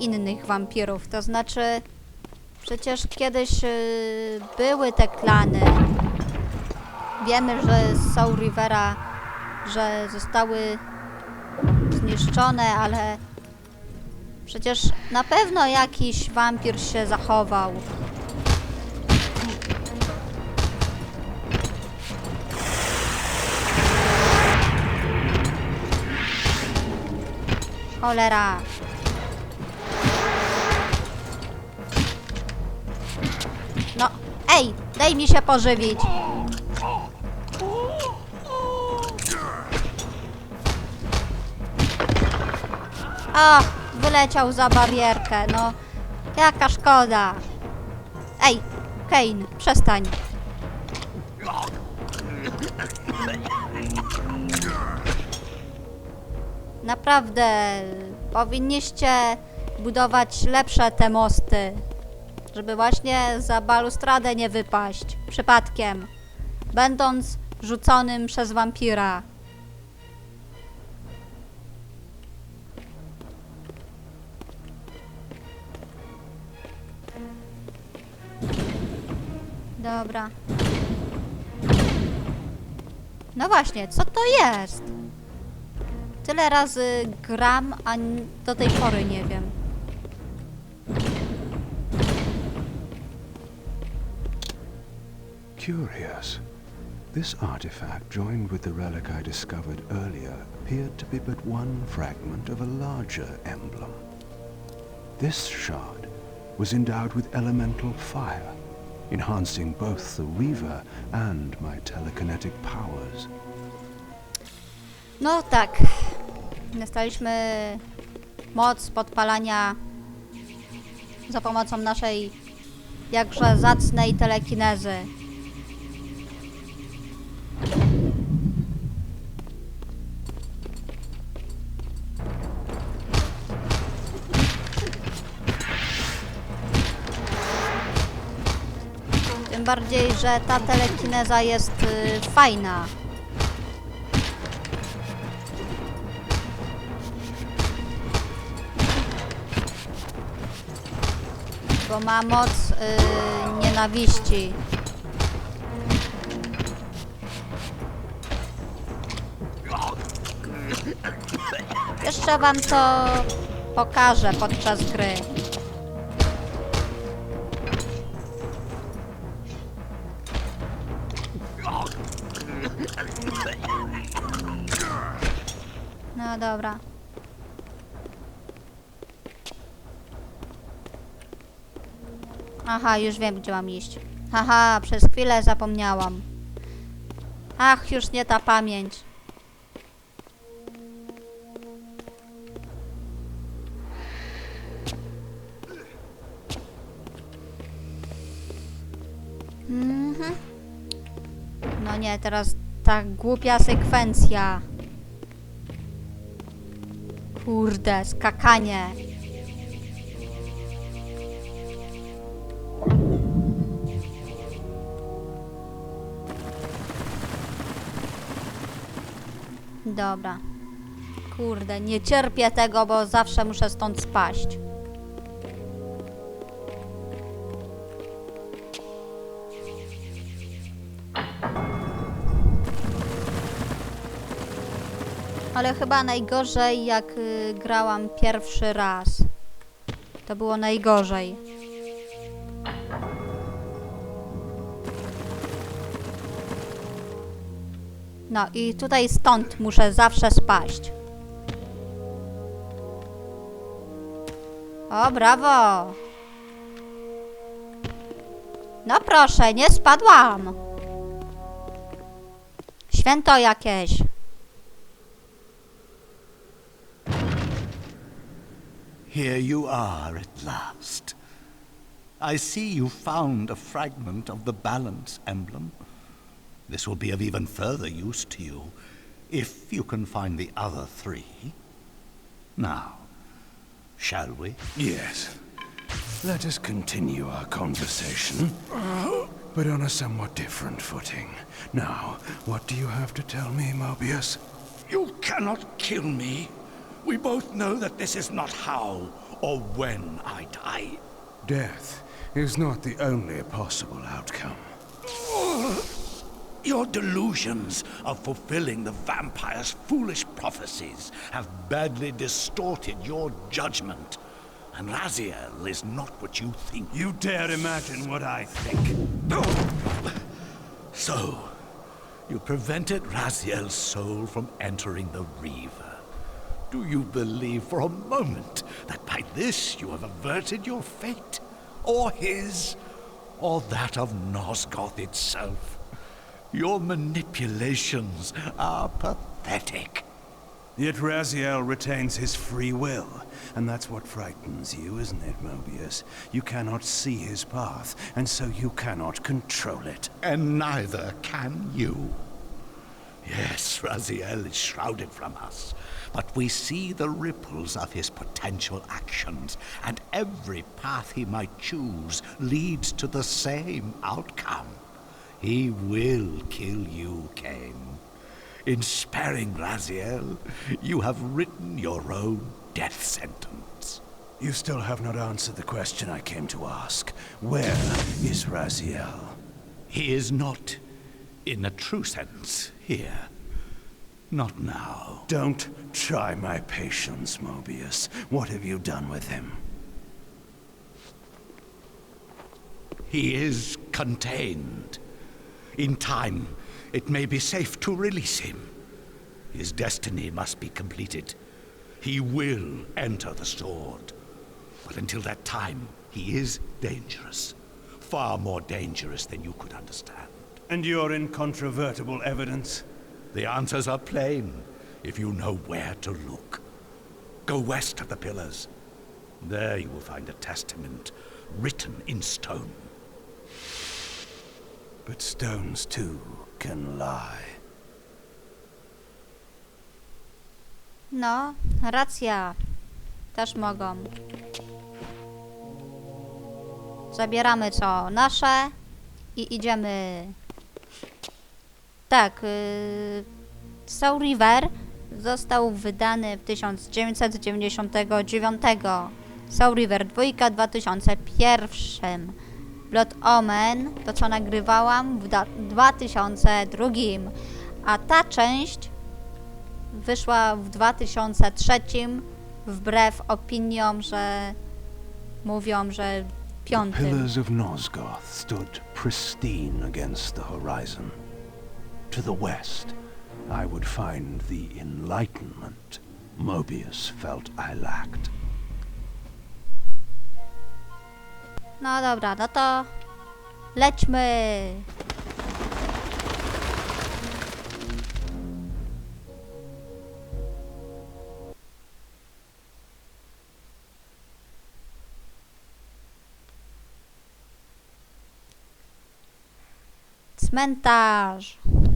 innych wampirów. To znaczy, przecież kiedyś y, były te klany. Wiemy, że z Soul Rivera, że zostały zniszczone, ale przecież na pewno jakiś wampir się zachował. Cholera. Daj mi się pożywić. O, wyleciał za barierkę, no. Jaka szkoda. Ej, Kane, przestań. Naprawdę, powinniście budować lepsze te mosty, żeby właśnie za balustradę nie wypaść przypadkiem, będąc rzuconym przez wampira. Dobra. No właśnie, co to jest? Tyle razy gram, a do tej pory nie wiem. Curious. This artifact, joined with the relic I discovered earlier, appeared to be but one fragment of a larger emblem. This shard was endowed with elemental fire, enhancing both the Weaver and my telekinetic powers. No tak. Dostaliśmy moc podpalania za pomocą naszej jakże zacnej telekinezy. Bardziej, że ta telekineza jest y, fajna. Bo ma moc y, nienawiści. Jeszcze wam to pokażę podczas gry. No dobra. Aha, już wiem, gdzie mam iść. Haha, przez chwilę zapomniałam. Ach, już nie ta pamięć. Mhm. No nie, teraz ta głupia sekwencja. Kurde, skakanie. Dobra. Kurde, nie cierpię tego, bo zawsze muszę stąd spaść. Ale chyba najgorzej jak y, grałam pierwszy raz. To było najgorzej. No i tutaj stąd muszę zawsze spaść. O, brawo! No proszę, nie spadłam! Święto jakieś. Here you are at last. I see you found a fragment of the balance emblem. This will be of even further use to you if you can find the other three. Now, shall we? Yes. Let us continue our conversation, but on a somewhat different footing. Now, what do you have to tell me, Mobius? You cannot kill me. We both know that this is not how or when I die. Death is not the only possible outcome. Your delusions of fulfilling the vampire's foolish prophecies have badly distorted your judgment. And Raziel is not what you think. You dare imagine what I think. So, you prevented Raziel's soul from entering the Reaver. Do you believe for a moment that by this you have averted your fate? Or his? Or that of Nosgoth itself? Your manipulations are pathetic. Yet Raziel retains his free will, and that's what frightens you, isn't it, Mobius? You cannot see his path, and so you cannot control it. And neither can you. Yes, Raziel is shrouded from us, but we see the ripples of his potential actions, and every path he might choose leads to the same outcome. He will kill you, Cain. In sparing Raziel, you have written your own death sentence. You still have not answered the question I came to ask. Where is Raziel? He is not, in a true sense, here. Not now. Don't try my patience, Mobius. What have you done with him? He is contained. In time, it may be safe to release him. His destiny must be completed. He will enter the sword. But until that time, he is dangerous. Far more dangerous than you could understand. And your incontrovertible evidence? The answers are plain if you know where to look. Go west of the pillars. There you will find a testament written in stone. But stones too can lie. No, racja. Też mogą. Zabieramy co nasze i idziemy. Tak, yy, Soul River został wydany w 1999. Soul River 2 2001. Blood Omen, to co nagrywałam w da- 2002. A ta część wyszła w 2003 wbrew opiniom, że mówią, że piątym. Pillars of Nosgoth stood pristine against the horizon. To the west, I would find the enlightenment Mobius felt I lacked. No dobra. Cmentarz.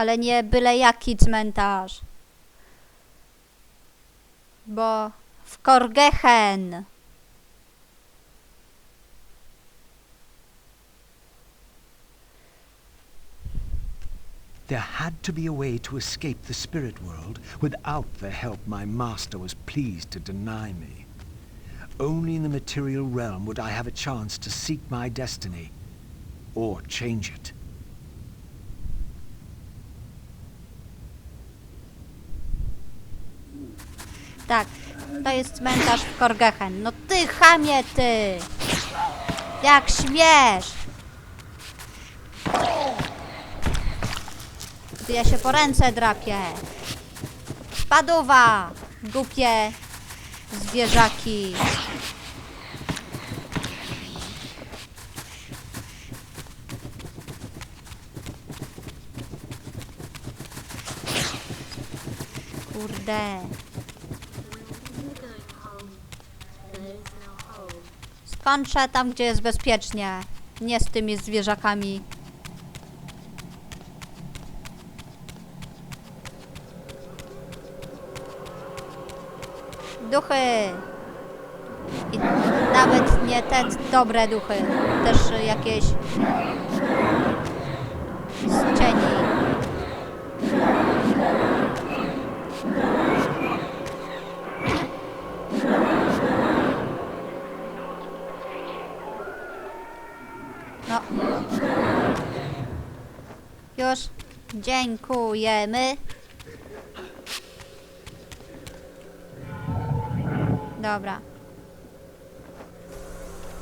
Ale nie byle jaki cmentarz. Bo w. There had to be a way to escape the spirit world without the help my master was pleased to deny me. Only in the material realm would I have a chance to seek my destiny, or change it. Tak, to jest cmentarz w Korgehen. No ty, chamie, ty! Jak śmiesz! Ty ja się po ręce drapię. Paduwa! Głupie zwierzaki. Kurde. Skończę tam, gdzie jest bezpiecznie. Nie z tymi zwierzakami. Duchy. I nawet nie te dobre duchy. Też jakieś Dziękujemy. Dobra.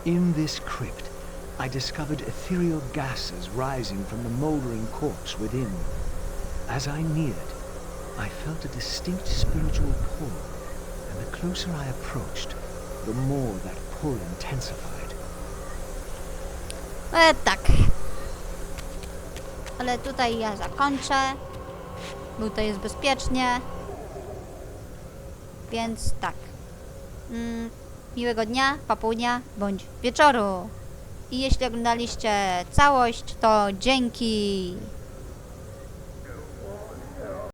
In this crypt, I discovered ethereal gases rising from the mouldering corpse within. As I neared, I felt a distinct spiritual pull, and the closer I approached, the more that pull intensified. E, tak. Ale tutaj ja zakończę. Bo tutaj jest bezpiecznie. Więc tak. Mm, miłego dnia, popołudnia bądź wieczoru. I jeśli oglądaliście całość, to dzięki.